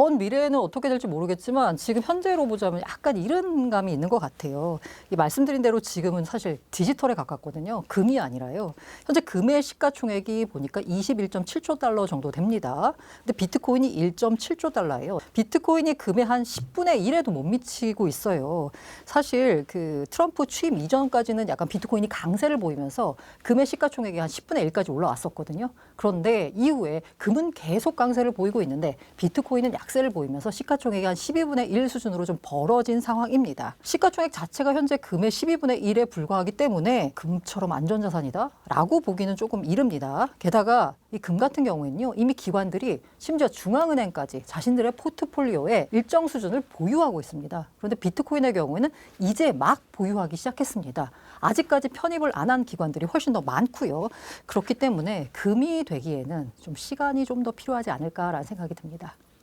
먼 미래에는 어떻게 될지 모르겠지만 지금 현재로 보자면 약간 이런 감이 있는 것 같아요. 이 말씀드린 대로 지금은 사실 디지털에 가깝거든요. 금이 아니라요. 현재 금의 시가총액이 보니까 21.7조 달러 정도 됩니다. 근데 비트코인이 1.7조 달러예요. 비트코인이 금의 한 10분의 1에도 못 미치고 있어요. 사실 그 트럼프 취임 이전까지는 약간 비트코인이 강세를 보이면서 금의 시가총액이 한 10분의 1까지 올라왔었거든요. 그런데 이후에 금은 계속 강세를 보이고 있는데 비트코인은 약 세를 보이면서 시가총액이 한 12분의 1 수준으로 좀 벌어진 상황입니다. 시가총액 자체가 현재 금의 12분의 1에 불과하기 때문에 금처럼 안전자산이다라고 보기는 조금 이릅니다. 게다가 이 금 같은 경우에는요 이미 기관들이 심지어 중앙은행까지 자신들의 포트폴리오에 일정 수준을 보유하고 있습니다. 그런데 비트코인의 경우에는 이제 막 보유하기 시작했습니다. 아직까지 편입을 안 한 기관들이 훨씬 더 많고요. 그렇기 때문에 금이 되기에는 좀 시간이 좀 더 필요하지 않을까라는 생각이 듭니다.